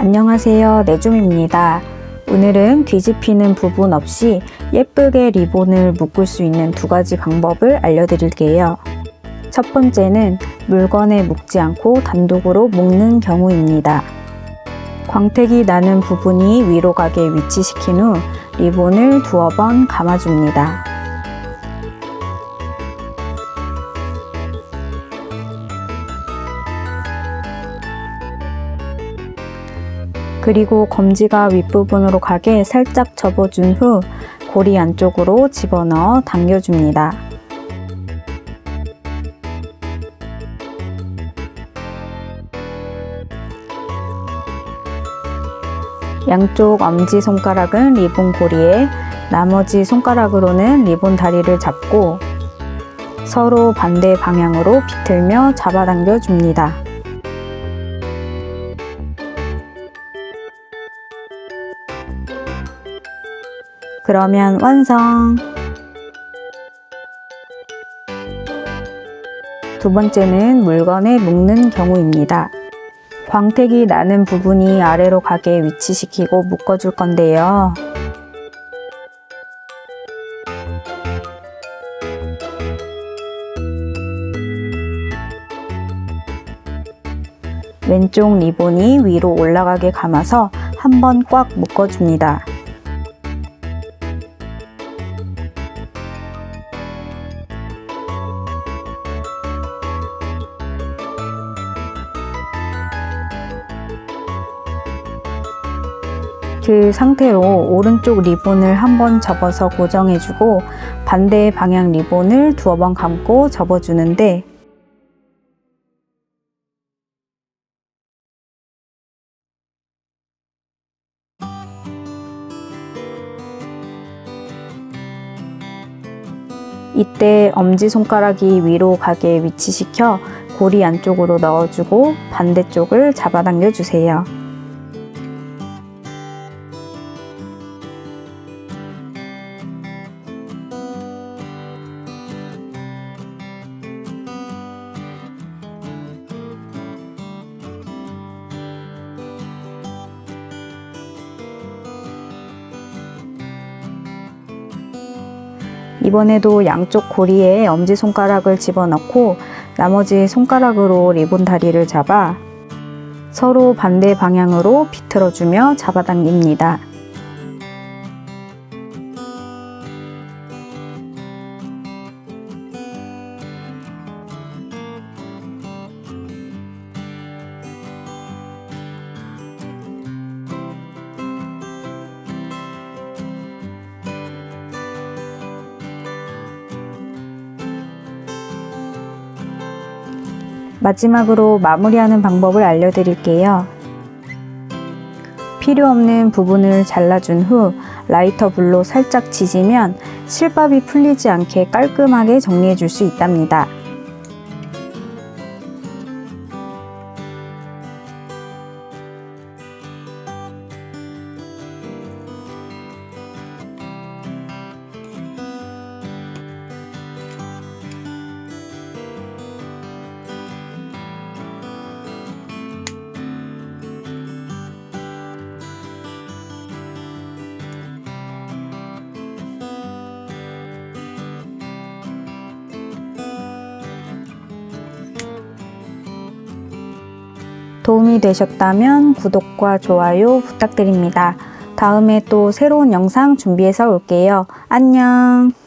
안녕하세요. 내줌입니다. 오늘은 뒤집히는 부분 없이 예쁘게 리본을 묶을 수 있는 두 가지 방법을 알려드릴게요. 첫 번째는 물건에 묶지 않고 단독으로 묶는 경우입니다. 광택이 나는 부분이 위로 가게 위치시킨 후 리본을 두어 번 감아줍니다. 그리고 검지가 윗부분으로 가게 살짝 접어준 후 고리 안쪽으로 집어넣어 당겨줍니다. 양쪽 엄지 손가락은 리본 고리에 나머지 손가락으로는 리본 다리를 잡고 서로 반대 방향으로 비틀며 잡아당겨 줍니다. 그러면 완성! 두 번째는 물건에 묶는 경우입니다. 광택이 나는 부분이 아래로 가게 위치시키고 묶어줄 건데요. 왼쪽 리본이 위로 올라가게 감아서 한번 꽉 묶어줍니다. 그 상태로 오른쪽 리본을 한 번 접어서 고정해주고 반대 방향 리본을 두어 번 감고 접어주는데 이때 엄지손가락이 위로 가게 위치시켜 고리 안쪽으로 넣어주고 반대쪽을 잡아당겨 주세요. 이번에도 양쪽 고리에 엄지손가락을 집어넣고 나머지 손가락으로 리본 다리를 잡아 서로 반대 방향으로 비틀어주며 잡아당깁니다. 마지막으로 마무리하는 방법을 알려드릴게요. 필요 없는 부분을 잘라준 후 라이터 불로 살짝 지지면 실밥이 풀리지 않게 깔끔하게 정리해 줄 수 있답니다. 도움이 되셨다면 구독과 좋아요 부탁드립니다. 다음에 또 새로운 영상 준비해서 올게요. 안녕!